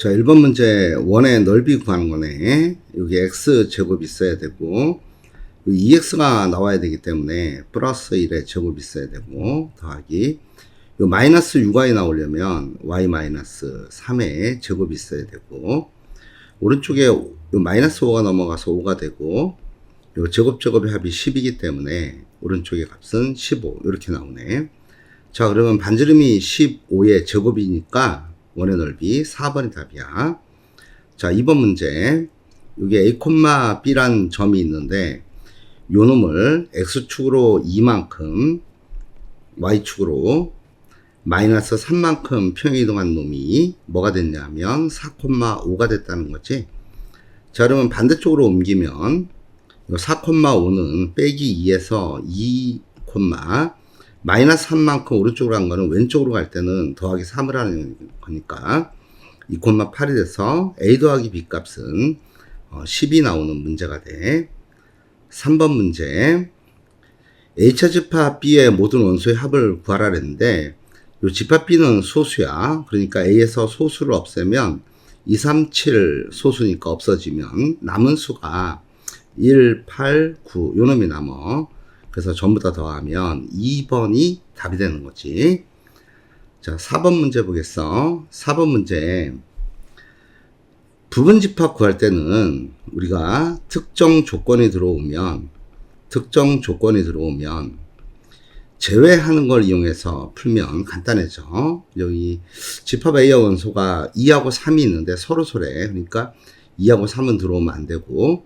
자, 1번 문제 원의 넓이 구하는 거네. 여기 x 제곱 있어야 되고, 여기 2x가 나와야 되기 때문에 플러스 1의 제곱 있어야 되고, 더하기. 요 마이너스 6i 나오려면 y 마이너스 3의 제곱이 있어야 되고, 오른쪽에 요 마이너스 5가 넘어가서 5가 되고, 요 제곱 제곱의 합이 10이기 때문에 오른쪽의 값은 15 이렇게 나오네. 자, 그러면 반지름이 15의 제곱이니까 원의 넓이 4번이 답이야. 자, 2번 문제. 여기 A, B란 점이 있는데 요 놈을 X축으로 2만큼 Y축으로 마이너스 3만큼 평행이동한 놈이 뭐가 됐냐면 4,5가 됐다는 거지. 자, 그러면 반대쪽으로 옮기면 4,5는 빼기 2에서 2, 마이너스 3만큼 오른쪽으로 간 거는 왼쪽으로 갈 때는 더하기 3을 하는 거니까 2,8이 돼서 A 더하기 B 값은 10이 나오는 문제가 돼. 3번 문제. H차 집합 B의 모든 원소의 합을 구하라 그랬는데 요 집합 B는 소수야. 그러니까 A에서 소수를 없애면 2, 3, 7 소수니까 없어지면 남은 수가 1, 8, 9 요놈이 남어. 그래서 전부 다 더하면 2번이 답이 되는 거지. 자, 4번 문제 보겠어. 4번 문제. 부분 집합 구할 때는 우리가 특정 조건이 들어오면, 특정 조건이 들어오면, 제외하는 걸 이용해서 풀면 간단해져. 여기 집합 A와 원소가 2하고 3이 있는데 서로 소래. 그러니까 2하고 3은 들어오면 안 되고,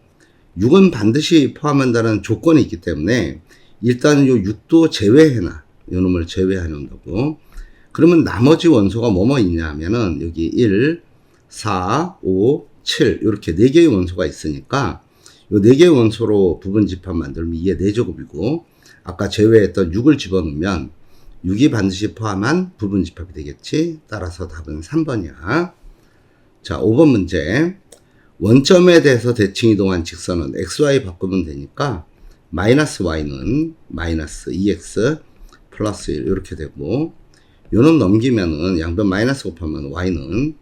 6은 반드시 포함한다는 조건이 있기 때문에 일단 요 6도 제외해놔. 요 놈을 제외해놓는다고. 그러면 나머지 원소가 뭐뭐 있냐 하면은 여기 1, 4, 5, 7 이렇게 4개의 원소가 있으니까 요 4개의 원소로 부분 집합 만들면 2의 4제곱이고 아까 제외했던 6을 집어넣으면 6이 반드시 포함한 부분 집합이 되겠지. 따라서 답은 3번이야. 자, 5번 문제. 원점에 대해서 대칭 이동한 직선은 xy 바꾸면 되니까 마이너스 y는 마이너스 2x 플러스 1 이렇게 되고 요놈 넘기면은 양변 마이너스 곱하면 y는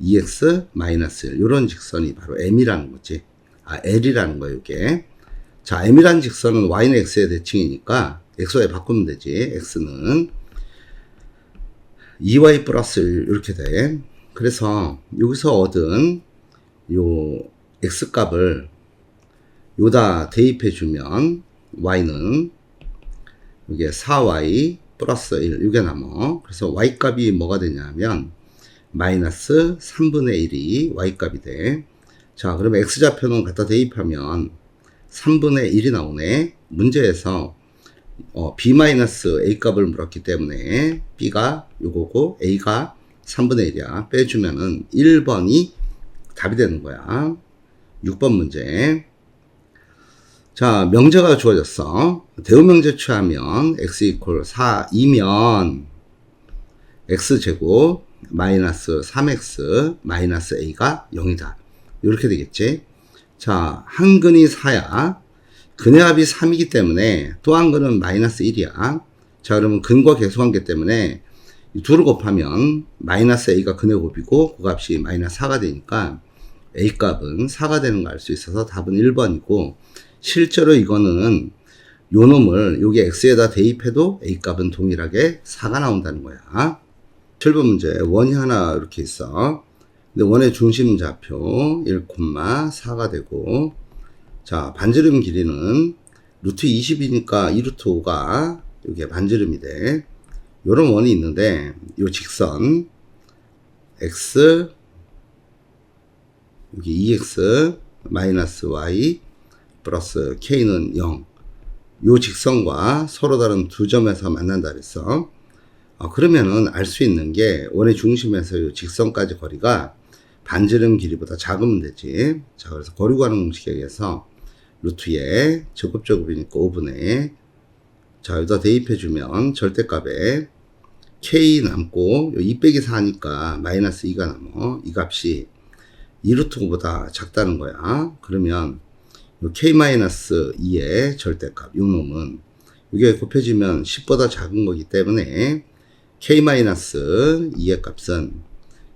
2x 마이너스 1 요런 직선이 바로 m이라는 거지. 아 l이라는 거예요 이게. 자 m이라는 직선은 y는 x의 대칭이니까 xy 바꾸면 되지. x는 2y 플러스 1 이렇게 돼. 그래서 여기서 얻은 요 x 값을 요다 대입해 주면 y는 이게 4y 플러스 1 이게 남어. 그래서 y 값이 뭐가 되냐면 마이너스 3분의 1이 y 값이 돼. 자, 그러면 x 좌표는 갖다 대입하면 3분의 1이 나오네. 문제에서 어, b 마이너스 a 값을 물었기 때문에 b가 요거고 a가 3분의 1이야. 빼주면은 1번이 답이 되는 거야. 6번 문제. 자, 명제가 주어졌어. 대우명제 취하면 x 이퀄 4이면 x제곱 마이너스 3x 마이너스 a가 0이다. 이렇게 되겠지. 자, 한 근이 4야. 근의 합이 3이기 때문에 또 한 근은 마이너스 1이야. 자, 그러면 근과 계수관계 때문에 이 둘을 곱하면 마이너스 a가 근의 곱이고 그 값이 마이너스 4가 되니까 a 값은 4가 되는 걸 알 수 있어서 답은 1번이고 실제로 이거는 요 놈을 여기 x에다 대입해도 a 값은 동일하게 4가 나온다는 거야. 7번 문제 원이 하나 이렇게 있어. 근데 원의 중심 좌표 1,4가 되고 자 반지름 길이는 루트 20이니까 2루트 5가 이게 반지름이 돼. 요런 원이 있는데 요 직선 x 여기 2x 마이너스 y 플러스 k는 0. 요 직선과 서로 다른 두 점에서 만난다 그랬어. 어, 그러면은 알 수 있는 게 원의 중심에서 요 직선까지 거리가 반지름 길이보다 작으면 되지. 자, 그래서 거리 구하는 공식에 의해서 루트에 제곱 제곱이니까 5분의 자, 여기다 대입해 주면 절대값에 k 남고 2 빼기 4니까 마이너스 2가 남어. 이 값이 2루트 9보다 작다는 거야. 그러면 k-2의 절대값, 요 놈은 이게 곱해지면 10보다 작은 거기 때문에 k-2의 값은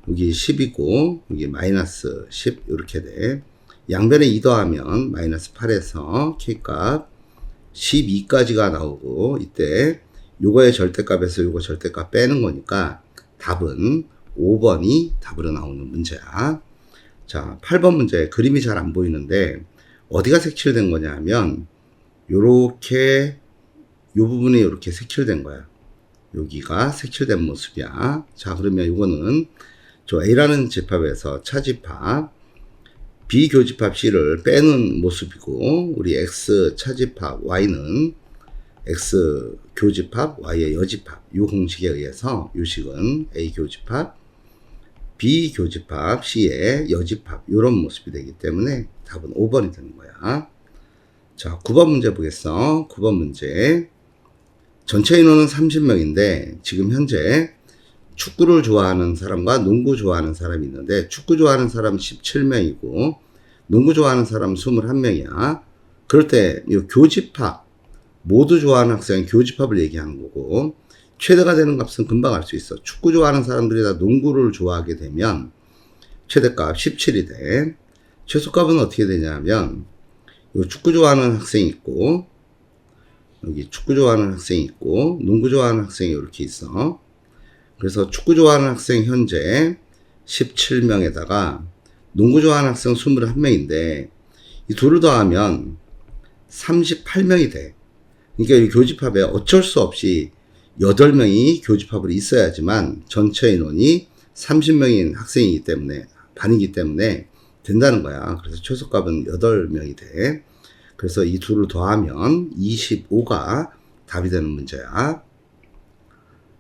여기 10이고 여기 마이너스 10 이렇게 돼. 양변에 2 더하면 마이너스 8에서 k값 12까지가 나오고 이때 요거의 절대값에서 요거 절대값 빼는 거니까 답은 5번이 답으로 나오는 문제야. 자, 8번 문제 그림이 잘 안 보이는데 어디가 색칠된 거냐 하면 요렇게 요 부분이 이렇게 색칠된 거야. 여기가 색칠된 모습이야. 자, 그러면 이거는 저 A라는 집합에서 차집합, B 교집합 C를 빼는 모습이고, 우리 X 차집합 Y는 X 교집합 Y의 여집합, 이 공식에 의해서 이 식은 A 교집합, B 교집합 C의 여집합, 이런 모습이 되기 때문에 답은 5번이 되는 거야. 자, 9번 문제 보겠어. 9번 문제. 전체 인원은 30명인데 지금 현재 축구를 좋아하는 사람과 농구 좋아하는 사람이 있는데 축구 좋아하는 사람 17명이고 농구 좋아하는 사람 21명이야. 그럴 때 이 교집합 모두 좋아하는 학생 교집합을 얘기하는 거고 최대가 되는 값은 금방 알 수 있어. 축구 좋아하는 사람들이 다 농구를 좋아하게 되면 최대값 17이 돼. 최소값은 어떻게 되냐면 요 축구 좋아하는 학생이 있고 여기 축구 좋아하는 학생이 있고 농구 좋아하는 학생이 이렇게 있어. 그래서 축구 좋아하는 학생 현재 17명에다가 농구 좋아하는 학생 21명인데 이 둘을 더하면 38명이 돼. 그러니까 이 교집합에 어쩔 수 없이 8명이 교집합으로 있어야지만 전체 인원이 30명인 학생이기 때문에 반이기 때문에 된다는 거야. 그래서 최소값은 8명이 돼. 그래서 이 둘을 더하면 25가 답이 되는 문제야.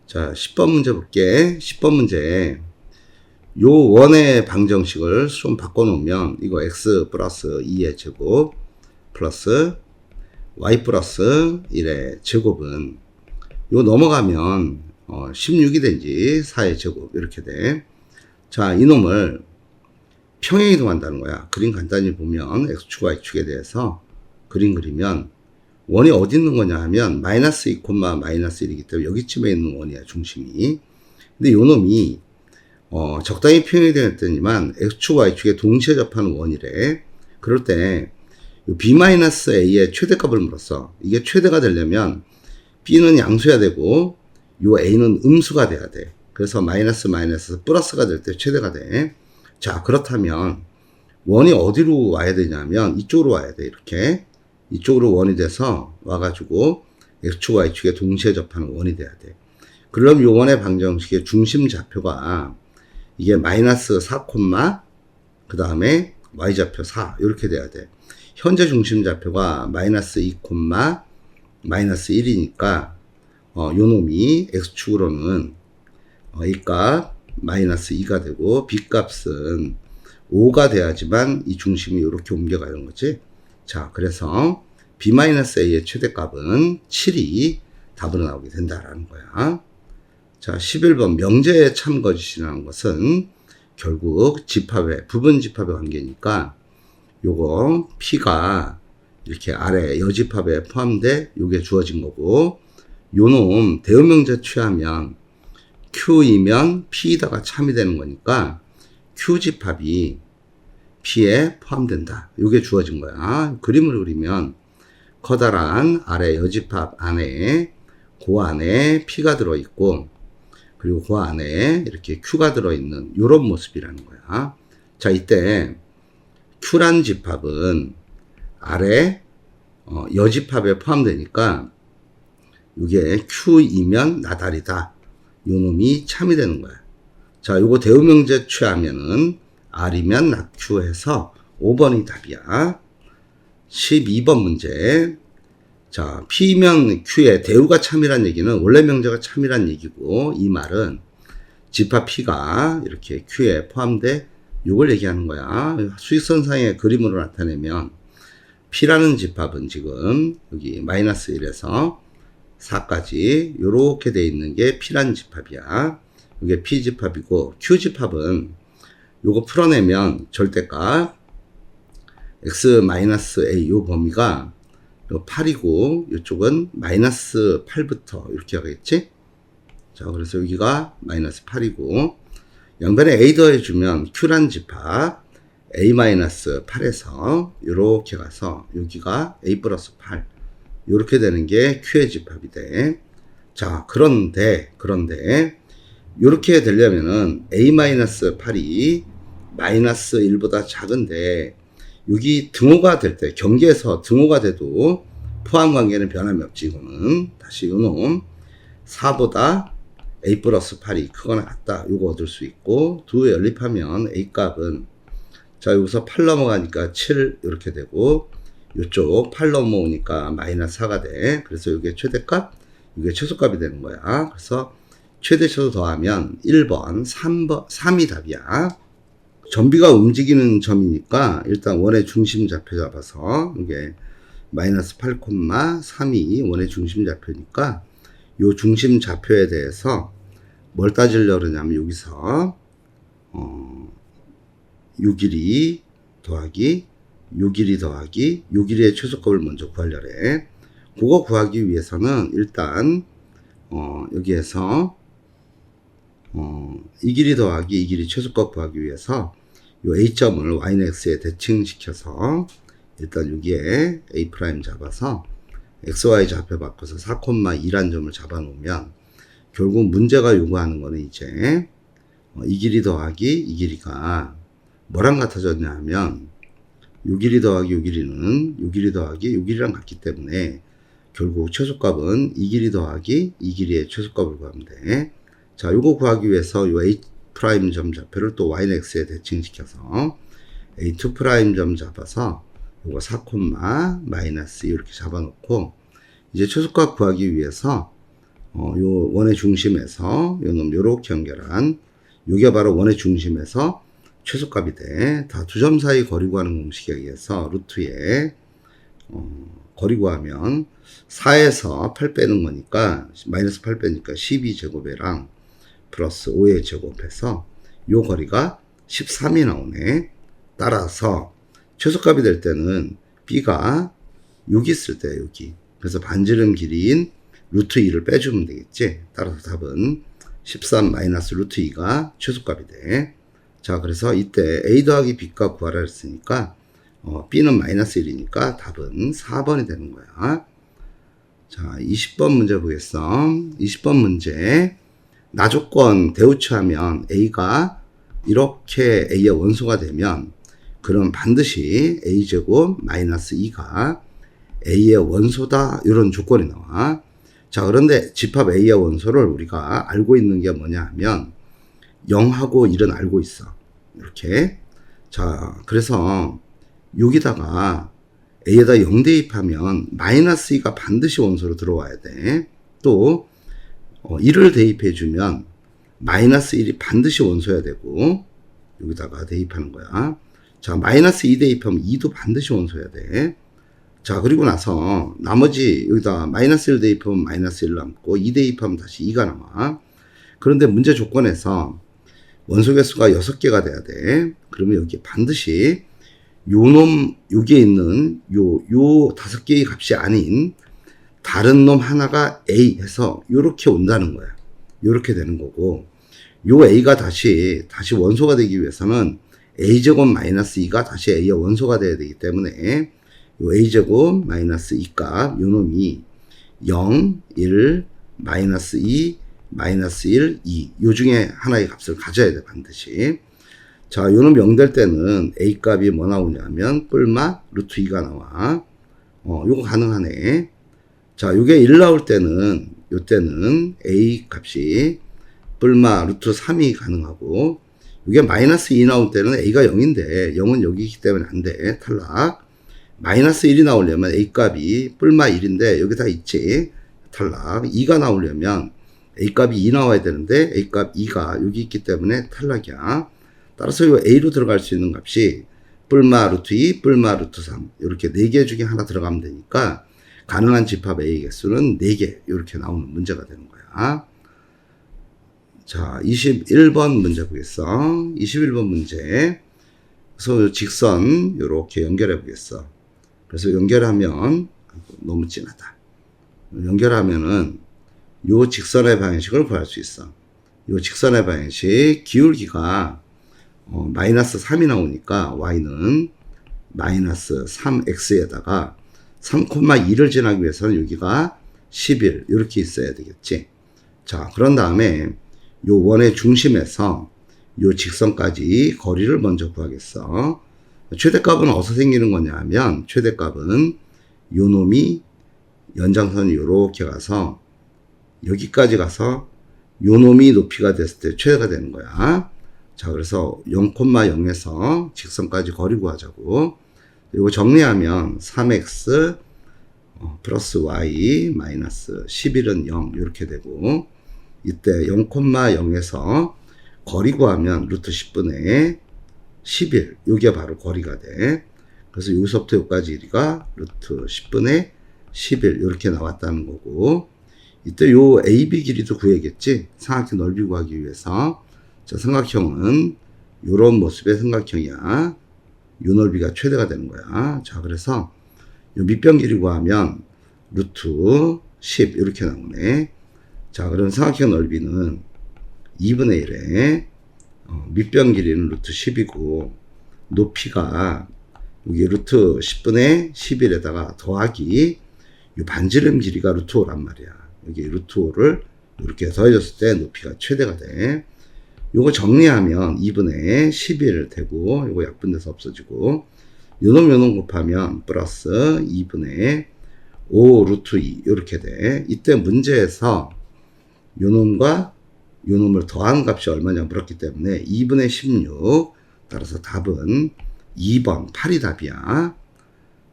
자, 10번 문제 볼게. 10번 문제. 요 원의 방정식을 좀 바꿔놓으면 이거 x 플러스 2의 제곱 플러스 y 플러스 1의 제곱은 요 넘어가면 어, 16이 된지 4의 제곱 이렇게 돼. 자, 이놈을 평행 이동한다는 거야. 그림 간단히 보면 x축, y축에 대해서 그림 그리면 원이 어디 있는 거냐 하면 마이너스 2, 마이너스 1이기 때문에 여기쯤에 있는 원이야, 중심이. 근데 요 놈이 어, 적당히 평행이 되었더니만 x축, y축에 동시에 접하는 원이래. 그럴 때 b-a의 최대값을 물었어. 이게 최대가 되려면 b는 양수야 되고 요 a는 음수가 돼야 돼. 그래서 마이너스 마이너스 플러스가 될 때 최대가 돼. 자, 그렇다면 원이 어디로 와야 되냐면 이쪽으로 와야 돼. 이렇게. 이쪽으로 원이 돼서 와가지고 x축, y축에 동시에 접하는 원이 돼야 돼. 그럼 요 원의 방정식의 중심 좌표가 이게 마이너스 4, 그 다음에 y좌표 4 이렇게 돼야 돼. 현재 중심 좌표가 마이너스 2, 마이너스 1이니까 어, 요 놈이 x축으로는 어, 이값 마이너스 2가 되고 b값은 5가 돼야지만 이 중심이 이렇게 옮겨가는 거지. 자, 그래서 b-a의 최대값은 7이 답으로 나오게 된다라는 거야. 자, 11번 명제의 참거짓이라는 것은 결국 집합의 부분 집합의 관계니까 요거 p가 이렇게 아래 여집합에 포함돼 요게 주어진 거고 요놈 대응명제 취하면 q이면 p에다가 참이 되는 거니까 q집합이 p에 포함된다. 요게 주어진 거야. 그림을 그리면 커다란 아래 여집합 안에 그 안에 p가 들어있고 그리고 그 안에 이렇게 q가 들어있는 요런 모습이라는 거야. 자 이때 q란 집합은 아래 어, 여집합에 포함되니까 이게 q이면 나달이다. 요 놈이 참이 되는 거야. 자, 요거 대우명제 취하면은 r이면 낙q 해서 5번이 답이야. 12번 문제. 자, P면 Q의 대우가 참이란 얘기는 원래 명제가 참이란 얘기고 이 말은 집합 P가 이렇게 Q에 포함돼 요걸 얘기하는 거야. 수익선상의 그림으로 나타내면 P라는 집합은 지금 여기 마이너스 1에서 4까지 이렇게 돼 있는 게 P라는 집합이야. 이게 P 집합이고 Q 집합은 요거 풀어내면 절대값 x-a 요 범위가 요 8이고 이쪽은 마이너스 8부터 이렇게 하겠지? 자, 그래서 여기가 마이너스 8이고 양변에 A 더해주면 Q란 집합 A-8에서 이렇게 가서 여기가 A 플러스 8 이렇게 되는 게 Q의 집합이 돼. 자, 그런데, 그런데, 이렇게 되려면은 A-8이 마이너스 1보다 작은데, 여기 등호가 될 때, 경계에서 등호가 돼도 포함 관계는 변함이 없지, 이거는. 다시 요놈. 4보다 A 플러스 8이 크거나 같다. 요거 얻을 수 있고, 두 연립하면 A 값은, 자, 여기서 8 넘어가니까 7 이렇게 되고, 요쪽 8 넘어오니까 마이너스 4가 돼. 그래서 이게 최대값, 이게 최소값이 되는 거야. 그래서 최대 최소 더하면 1번, 3번, 3이 답이야. 전비가 움직이는 점이니까 일단 원의 중심 좌표 잡아서 이게 마이너스 8,3이 원의 중심 좌표니까 요 중심 좌표에 대해서 뭘 따지려고 그러냐면 여기서 어, 요 길이 더하기 요 길이 더하기 요 길이의 최소값을 먼저 구하려래. 그거 구하기 위해서는 일단 어, 여기에서 어, 이 길이 더하기 이 길이 최소값 구하기 위해서 요 a점을 y는 x에 대칭시켜서 일단 여기에 a 프라임 잡아서 xy 좌표 바꿔서 4,2란 점을 잡아 놓으면 결국 문제가 요구하는 거는 이제 어, 이 길이 더하기 이 길이가 뭐랑 같아졌냐 하면 요 길이 더하기 요 길이는 요 길이 더하기 요 길이랑 같기 때문에 결국 최소값은 이 길이 더하기 이 길이의 최소값을 구하면 돼. 자, 요거 구하기 위해서 요 a 프라임 점 좌표를 또 y는 x에 대칭시켜서 a2 프라임 점 잡아서 요거 4, 마이너스 이렇게 잡아놓고 이제 최소값 구하기 위해서 어, 요 원의 중심에서 요놈 요렇게 연결한 요게 바로 원의 중심에서 최소값이 돼. 다 두 점 사이 거리 구하는 공식에 의해서 루트에 어, 거리 구하면 4에서 8 빼는 거니까 마이너스 8 빼니까 12 제곱이랑 플러스 5의 제곱해서 요 거리가 13이 나오네. 따라서 최소값이 될 때는 b가 6 있을 때 여기 그래서 반지름 길이인 루트 2를 빼주면 되겠지. 따라서 답은 13 마이너스 루트 2가 최소값이 돼. 자, 그래서 이때 a 더하기 b값 구하라 했으니까 어, b는 마이너스 1이니까 답은 4번이 되는 거야. 자, 20번 문제 보겠어. 20번 문제. 나조건 대우치하면 a가 이렇게 a의 원소가 되면 그럼 반드시 a제곱 마이너스 2가 a의 원소다 이런 조건이 나와. 자, 그런데 집합 a의 원소를 우리가 알고 있는 게 뭐냐 하면 0하고 1은 알고 있어. 이렇게. 자, 그래서 여기다가 a에다 0 대입하면 마이너스 2가 반드시 원소로 들어와야 돼. 또 어, 1을 대입해 주면 마이너스 1이 반드시 원소야 되고 여기다가 대입하는 거야. 자, 마이너스 2 대입하면 2도 반드시 원소야 돼. 자, 그리고 나서 나머지 여기다 마이너스 1 대입하면 마이너스 1 남고 2 대입하면 다시 2가 남아. 그런데 문제 조건에서 원소 개수가 6개가 돼야 돼. 그러면 여기 반드시 요놈 여기에 있는 요 요 다섯 개의 값이 아닌 다른 놈 하나가 A 해서 요렇게 온다는 거야. 요렇게 되는 거고 요 A가 다시 다시 원소가 되기 위해서는 A제곱 마이너스 2가 다시 A의 원소가 돼야 되기 때문에 요 A제곱 마이너스 2값 요 놈이 0, 1, 마이너스 2, 마이너스 1, 2. 요 중에 하나의 값을 가져야 돼, 반드시. 자, 요놈 0될 때는 A 값이 뭐 나오냐면, 뿔마 루트 2가 나와. 어, 요거 가능하네. 자, 요게 1 나올 때는, 요 때는 A 값이 뿔마 루트 3이 가능하고, 요게 마이너스 2 나올 때는 A가 0인데, 0은 여기 있기 때문에 안 돼. 탈락. 마이너스 1이 나오려면 A 값이 뿔마 1인데, 여기 다 있지. 탈락. 2가 나오려면, A 값이 2 나와야 되는데 A 값 2가 여기 있기 때문에 탈락이야. 따라서 이 A로 들어갈 수 있는 값이 뿔마 루트 2, 뿔마 루트 3 이렇게 4개 중에 하나 들어가면 되니까 가능한 집합 A 개수는 4개 이렇게 나오는 문제가 되는 거야. 자, 21번 문제 보겠어. 21번 문제. 그래서 직선 이렇게 연결해 보겠어. 그래서 연결하면 너무 진하다. 연결하면은 요 직선의 방식을 구할 수 있어. 요 직선의 방향식 기울기가 어, 마이너스 3이 나오니까 y는 마이너스 3x에다가 3,2를 지나기 위해서는 여기가 11 이렇게 있어야 되겠지. 자, 그런 다음에 요 원의 중심에서 요 직선까지 거리를 먼저 구하겠어. 최대값은 어디서 생기는 거냐 하면 최대값은 요 놈이 연장선이 요렇게 가서 여기까지 가서 요 놈이 높이가 됐을 때 최대가 되는 거야. 자, 그래서 0,0에서 직선까지 거리 구하자고. 이거 정리하면 3x 어, 플러스 y 마이너스 11은 0 이렇게 되고 이때 0,0에서 거리 구하면 루트 10분의 11 이게 바로 거리가 돼. 그래서 여기서부터 여기까지 길이가 루트 10분의 11 이렇게 나왔다는 거고 이때 요 AB 길이도 구해야겠지? 삼각형 넓이 구하기 위해서. 자 삼각형은 요런 모습의 삼각형이야. 요 넓이가 최대가 되는 거야. 자 그래서 요 밑변 길이 구하면 루트 10 이렇게 나오네. 자 그럼 삼각형 넓이는 2분의 1에 어, 밑변 길이는 루트 10이고 높이가 여기 루트 10분의 11에다가 더하기 이 반지름 길이가 루트 5란 말이야. 여기 루트 5를 이렇게 더해줬을 때 높이가 최대가 돼. 요거 정리하면 2분의 11 되고 요거 약분돼서 없어지고 요놈 요놈 곱하면 플러스 2분의 5 루트 2 이렇게 돼. 이때 문제에서 요놈과 요놈을 더한 값이 얼마냐 물었기 때문에 2분의 16 따라서 답은 2번 8이 답이야.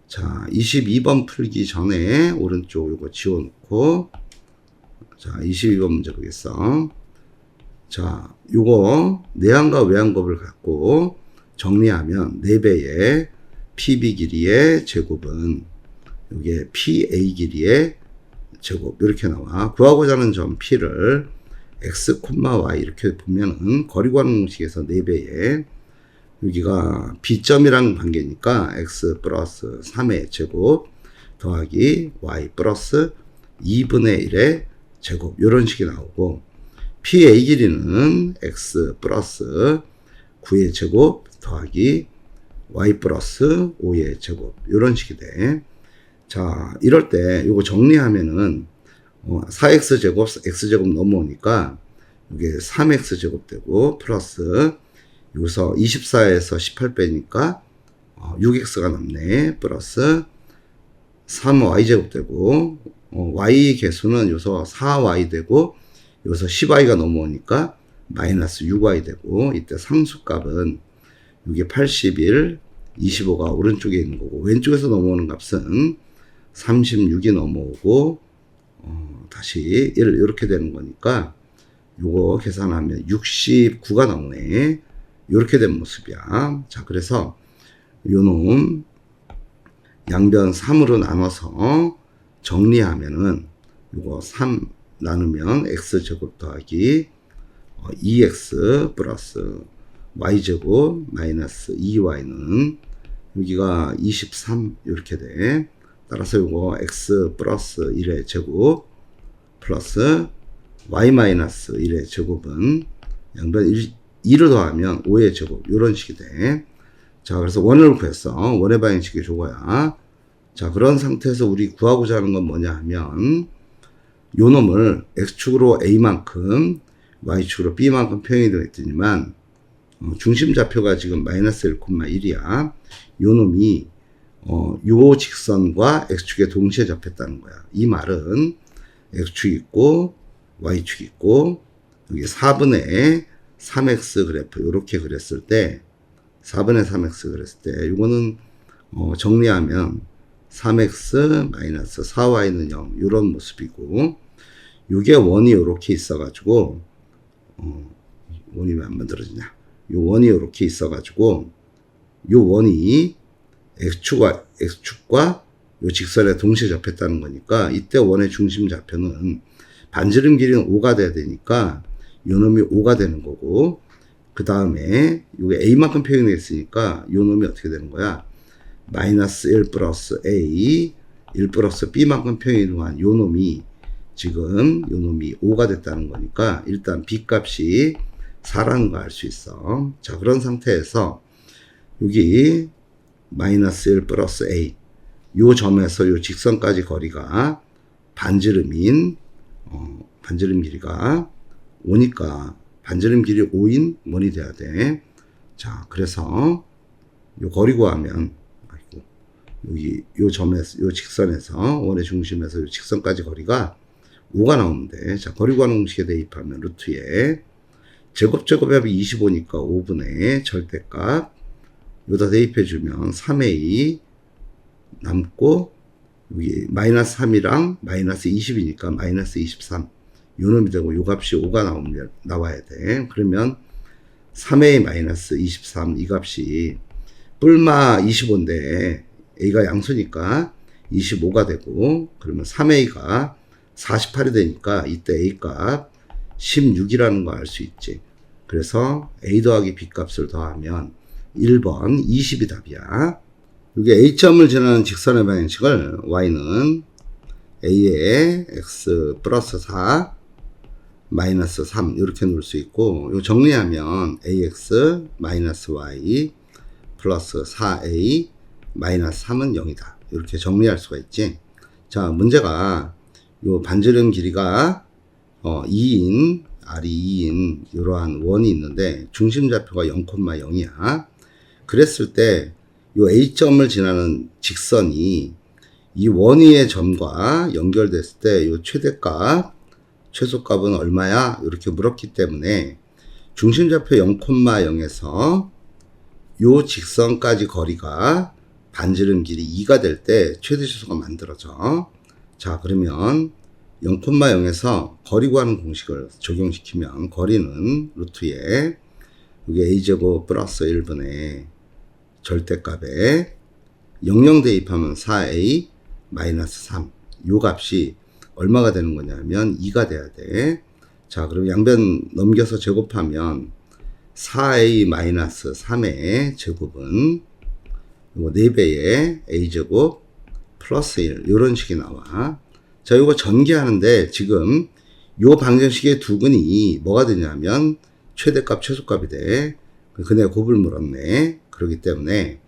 자, 22번 풀기 전에 오른쪽 요거 지워놓고 자, 22번 문제 보겠어. 자, 요거 내항과 외항법을 갖고 정리하면 4배의 PB 길이의 제곱은 요게 PA 길이의 제곱 이렇게 나와. 구하고자 하는 점 P를 x, y 이렇게 보면은 거리 구하는 공식에서 4배의 여기가 B점이랑 관계니까 x 플러스 3의 제곱 더하기 y 플러스 2분의 1의 제곱 이런 식이 나오고 PA 길이는 x 플러스 9의 제곱 더하기 y 플러스 5의 제곱 이런 식이 돼. 자 이럴 때 이거 정리하면은 어, 4x 제곱 x 제곱 넘어오니까 이게 3x 제곱 되고 플러스 여기서 24에서 18 빼니까 어, 6x가 남네. 플러스 3y 제곱 되고 어, y 개수는 여기서 4y 되고 여기서 10y가 넘어오니까 마이너스 6y 되고 이때 상수값은 이게 81, 25가 오른쪽에 있는 거고 왼쪽에서 넘어오는 값은 36이 넘어오고 어, 다시 1 이렇게 되는 거니까 요거 계산하면 69가 나오네. 이렇게 된 모습이야. 자, 그래서 요놈 양변 3으로 나눠서 정리하면은 요거 3 나누면 x제곱 더하기 2x 플러스 y제곱 마이너스 2y는 여기가 23 이렇게 돼. 따라서 요거 x 플러스 1의 제곱 플러스 y 마이너스 1의 제곱은 양변 1, 2를 더하면 5의 제곱 이런 식이 돼. 자 그래서 원을 구했어. 원의 방향식이 저거야. 자 그런 상태에서 우리 구하고자 하는 건 뭐냐 하면 요 놈을 x축으로 a만큼 y축으로 b만큼 평이 되었더니만 어, 중심 좌표가 지금 마이너스 1,1이야. 요 놈이 어, 요 직선과 x축에 동시에 접했다는 거야. 이 말은 x축 있고 y축 있고 여기 4분의 3x 그래프 이렇게 그렸을 때 4분의 3x 그렸을 때 이거는 어, 정리하면 3x 마이너스 4y는 0 이런 모습이고 이게 원이 이렇게 있어가지고 어, 원이 왜 안 만들어지냐? 요 원이 이렇게 있어가지고 요 원이 x축과 x축과 요 직선에 동시에 접했다는 거니까 이때 원의 중심 좌표는 반지름 길이는 5가 돼야 되니까 요 놈이 5가 되는 거고 그 다음에 요게 a만큼 표현이 있으니까 요 놈이 어떻게 되는 거야 마이너스 1 플러스 a 1 플러스 b만큼 동안 요 놈이 지금 요 놈이 5가 됐다는 거니까 일단 b 값이 4라는 거 알 수 있어. 자, 그런 상태에서 여기 마이너스 1 플러스 a 요 점에서 요 직선까지 거리가 반지름인 어, 반지름 길이가 5니까 반지름 길이 5인 원이 돼야 돼. 자, 그래서 요 거리 구하면 여기 요 점에서 요 직선에서 원의 중심에서 요 직선까지 거리가 5가 나오면 돼. 자, 거리 구하는 공식에 대입하면 루트에 제곱 제곱 합이 25니까 5분의 절대값 여기다 대입해 주면 3a 남고 여기 마이너스 3이랑 마이너스 20이니까 마이너스 23 요놈이 되고 요 값이 5가 나오면 나와야 돼. 그러면 3a 마이너스 23 이 값이 뿔마 25인데 a가 양수니까 25가 되고 그러면 3a가 48이 되니까 이때 a 값 16이라는 거 알 수 있지. 그래서 a 더하기 b 값을 더하면 1번 20이 답이야. 여기 a점을 지나는 직선의 방향식을 y는 a에 x 플러스 4 마이너스 3 이렇게 놓을 수 있고 요 정리하면 ax 마이너스 y 플러스 4a 마이너스 3은 0이다. 이렇게 정리할 수가 있지. 자, 문제가 요 반지름 길이가 어 2인 r이 2인 이러한 원이 있는데 중심 좌표가 0,0이야. 그랬을 때 요 a점을 지나는 직선이 이 원위의 점과 연결됐을 때 요 최대값 최소값은 얼마야? 이렇게 물었기 때문에 중심 좌표 0,0에서 요 직선까지 거리가 반지름 길이 2가 될 때 최대 최소가 만들어져. 자, 그러면 0,0에서 거리 구하는 공식을 적용시키면 거리는 루트에 여기 a제곱 플러스 1분의 절대값에 00 대입하면 4a 마이너스 3. 요 값이 얼마가 되는 거냐면 2가 돼야 돼. 자, 그럼 양변 넘겨서 제곱하면 4a 마이너스 3의 제곱은 요거 4배의 a제곱 플러스 1 이런 식이 나와. 자, 요거 전개하는데 지금 요 방정식의 두 근이 뭐가 되냐면 최대값 최소값이 돼. 근데 곱을 물었네. 그렇기 때문에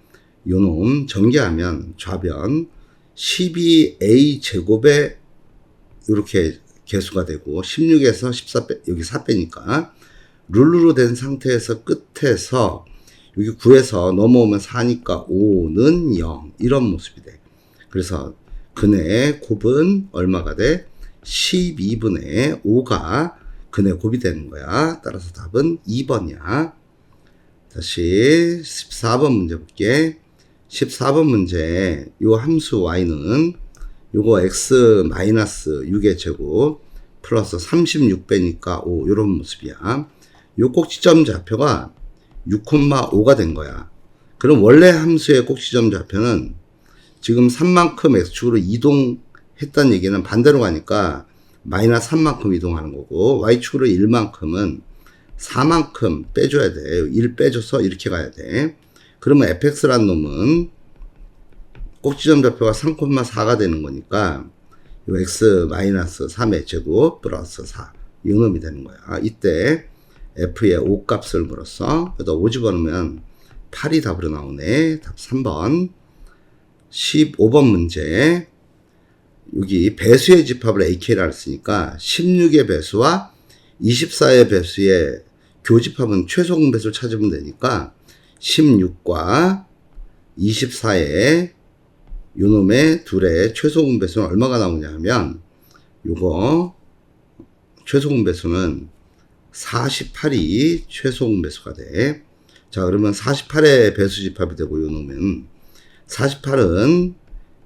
요놈 전개하면 좌변 12a 제곱에 이렇게 개수가 되고 16에서 14 빼, 여기 4 빼니까 룰루로 된 상태에서 끝에서 여기 9에서 넘어오면 4니까 5는 0 이런 모습이 돼. 그래서 근의 곱은 얼마가 돼? 12분의 5가 근의 곱이 되는 거야. 따라서 답은 2번이야. 다시 14번 문제 볼게. 14번 문제 요 함수 y는 요거 x 마이너스 6의 제곱 플러스 36배니까 5 요런 모습이야. 요 꼭지점 좌표가 6,5가 된 거야. 그럼 원래 함수의 꼭지점 좌표는 지금 3만큼 x축으로 이동했다는 얘기는 반대로 가니까 마이너스 3만큼 이동하는 거고 y축으로 1만큼은 4만큼 빼줘야 돼. 1 빼줘서 이렇게 가야 돼. 그러면 fx란 놈은 꼭지점 좌표가 3,4가 되는 거니까 요 x 마이너스 3의 제곱 플러스 4이 놈이 되는 거야. 이때 f의 5 값을 물었어. 그래서 5 집어넣으면 8이 답으로 나오네. 답 3번. 15번 문제. 여기 배수의 집합을 AK라 했으니까 16의 배수와 24의 배수의 교집합은 최소 공배수를 찾으면 되니까 16과 24의 요놈의 둘의 최소 공배수는 얼마가 나오냐 하면 요거 최소 공배수는 48이 최소 공배수가 돼. 자, 그러면 48의 배수 집합이 되고 요 놈은 48은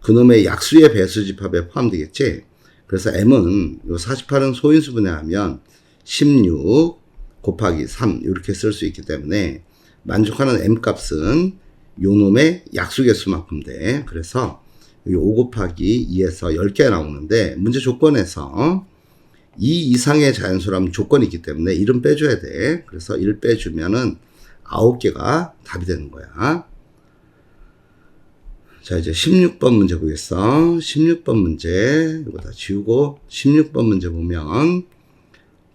그놈의 약수의 배수 집합에 포함되겠지. 그래서 m은 요 48은 소인수 분해 하면 16 곱하기 3 이렇게 쓸 수 있기 때문에 만족하는 m 값은 요 놈의 약수 개수만큼 돼. 그래서 여기 5 곱하기 2에서 10개 나오는데 문제 조건에서 2 이상의 자연수라면 조건이 있기 때문에 1은 빼줘야 돼. 그래서 1 빼주면은 9개가 답이 되는 거야. 자, 이제 16번 문제 보겠어. 16번 문제, 이거 다 지우고, 16번 문제 보면,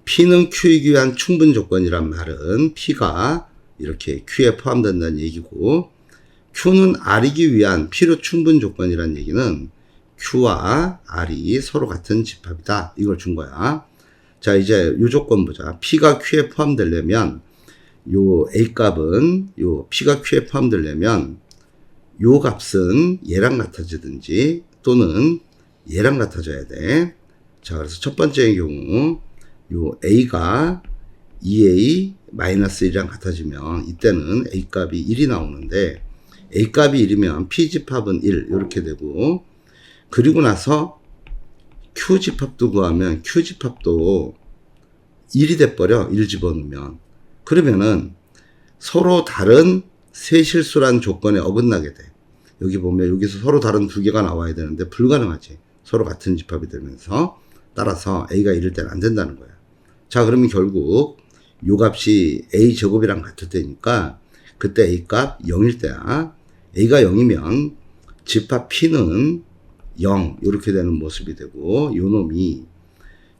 P는 Q이기 위한 충분 조건이란 말은 P가 이렇게 Q에 포함된다는 얘기고, Q는 R이기 위한 필요 충분 조건이란 얘기는 Q와 R이 서로 같은 집합이다. 이걸 준 거야. 자, 이제 요 조건 보자. P가 Q에 포함되려면, 요 A 값은, 요 P가 Q에 포함되려면, 요 값은 얘랑 같아지든지 또는 얘랑 같아져야 돼. 자, 그래서 첫 번째의 경우 요 a가 2a-1이랑 같아지면 이때는 a 값이 1이 나오는데 a 값이 1이면 p 집합은 1 이렇게 되고 그리고 나서 q 집합도 구하면 q 집합도 1이 돼버려 1 집어넣으면 그러면은 서로 다른 세 실수란 조건에 어긋나게 돼. 여기 보면 여기서 서로 다른 두 개가 나와야 되는데 불가능하지. 서로 같은 집합이 되면서 따라서 a가 1일 때는 안 된다는 거야. 자, 그러면 결국 요 값이 a 제곱이랑 같을 때니까 그때 a 값 0일 때야. a가 0이면 집합 p는 0 이렇게 되는 모습이 되고 요 놈이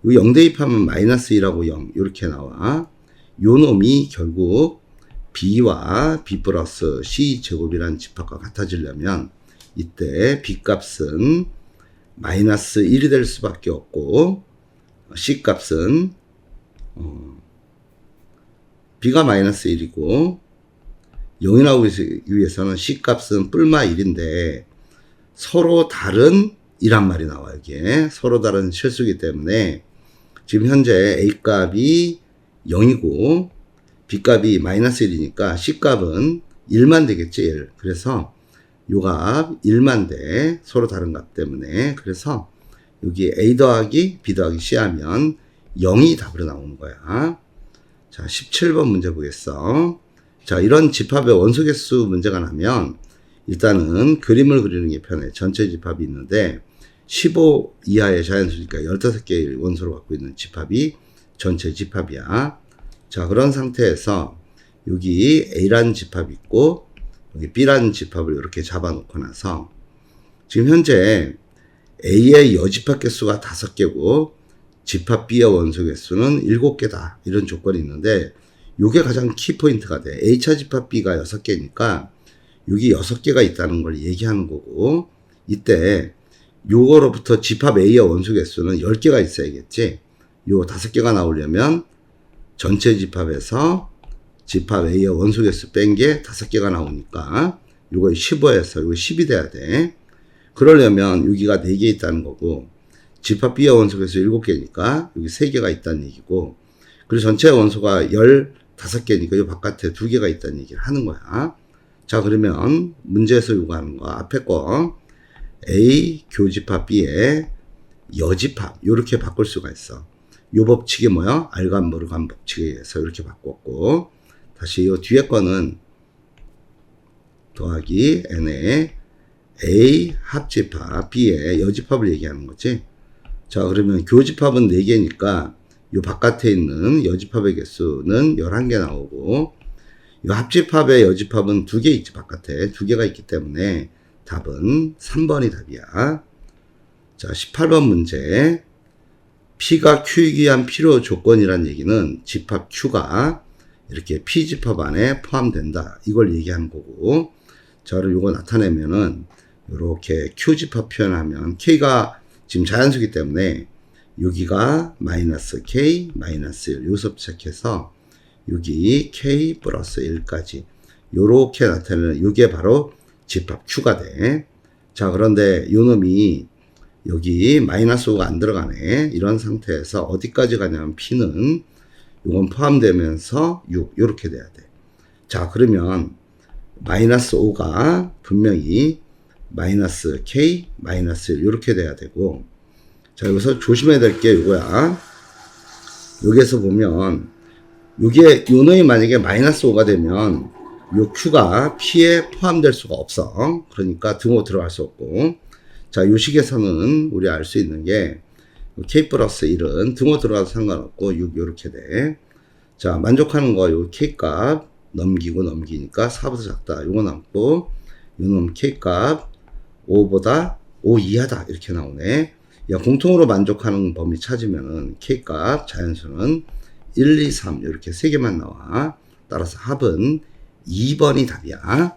요 0 대입하면 마이너스 2라고 0 이렇게 나와. 요 놈이 결국 b와 b 플러스 c 제곱이라는 집합과 같아지려면 이때 b 값은 마이너스 1이 될 수밖에 없고 c 값은 어, b가 마이너스 1이고 0이 나오기 위해서는 c 값은 뿔마 1인데 서로 다른 이란 말이 나와요. 이게 서로 다른 실수기 때문에 지금 현재 a 값이 0이고 B값이 마이너스 1이니까 C값은 1만 되겠지, 1. 그래서 요값 1만 돼. 서로 다른 값 때문에. 그래서 여기 A 더하기 B 더하기 C 하면 0이 답으로 나오는 거야. 자, 17번 문제 보겠어. 자, 이런 집합의 원소 개수 문제가 나면 일단은 그림을 그리는 게 편해. 전체 집합이 있는데 15 이하의 자연수니까 15개의 원소를 갖고 있는 집합이 전체 집합이야. 자, 그런 상태에서 여기 A라는 집합이 있고 여기 B라는 집합을 이렇게 잡아놓고 나서 지금 현재 A의 여집합 개수가 5개고 집합 B의 원소 개수는 7개다. 이런 조건이 있는데 이게 가장 키포인트가 돼. A차 집합 B가 6개니까 여기 6개가 있다는 걸 얘기하는 거고 이때 요거로부터 집합 A의 원소 개수는 10개가 있어야겠지. 요 5개가 나오려면 전체 집합에서 집합 A의 원소 개수 뺀게 다섯 개가 나오니까 이거 15에서 이거 10이 돼야 돼. 그러려면 여기가 4개 있다는 거고 집합 B의 원소 개수 7개니까 여기 3개가 있다는 얘기고 그리고 전체 원소가 15개니까 이 바깥에 2개가 있다는 얘기를 하는 거야. 자 그러면 문제에서 요구하는 거 앞에 거 A 교집합 B의 여집합 이렇게 바꿀 수가 있어. 요 법칙이 뭐야? 알간 모르간 법칙에 의해서 이렇게 바꿨고 다시 요 뒤에 거는 더하기 n의 a 합집합 b의 여집합을 얘기하는 거지. 자 그러면 교집합은 4개니까 요 바깥에 있는 여집합의 개수는 11개 나오고 요 합집합의 여집합은 2개 있지 바깥에 2개가 있기 때문에 답은 3번이 답이야. 자 18번 문제 P가 Q이기 위한 필요 조건이란 얘기는 집합 Q가 이렇게 P 집합 안에 포함된다. 이걸 얘기하는 거고. 자, 그럼 이거 나타내면은 이렇게 Q 집합 표현하면 K가 지금 자연수기 때문에 여기가 마이너스 K 마이너스 1 요섭 시작해서 여기 K 플러스 1까지 요렇게 나타내는 이게 바로 집합 Q가 돼. 자, 그런데 요 놈이 여기 마이너스 5가 안 들어가네. 이런 상태에서 어디까지 가냐면 P는 이건 포함되면서 6 이렇게 돼야 돼. 자 그러면 마이너스 5가 분명히 마이너스 K 마이너스 1 이렇게 돼야 되고 자 여기서 조심해야 될게 이거야. 여기에서 보면 이게 요 놈이 만약에 마이너스 5가 되면 요 Q가 P에 포함될 수가 없어. 그러니까 등호 들어갈 수 없고 자, 요 식에서는 우리 알 수 있는 게 k 플러스 1은 등호 들어가도 상관없고 6 이렇게 돼. 자, 만족하는 거 요 k 값 넘기고 넘기니까 4보다 작다. 요거 남고 요놈 k 값 5보다 5 이하다 이렇게 나오네. 야, 공통으로 만족하는 범위 찾으면은 K값 자연수는 1, 2, 3 이렇게 세 개만 나와. 따라서 합은 2번이 답이야.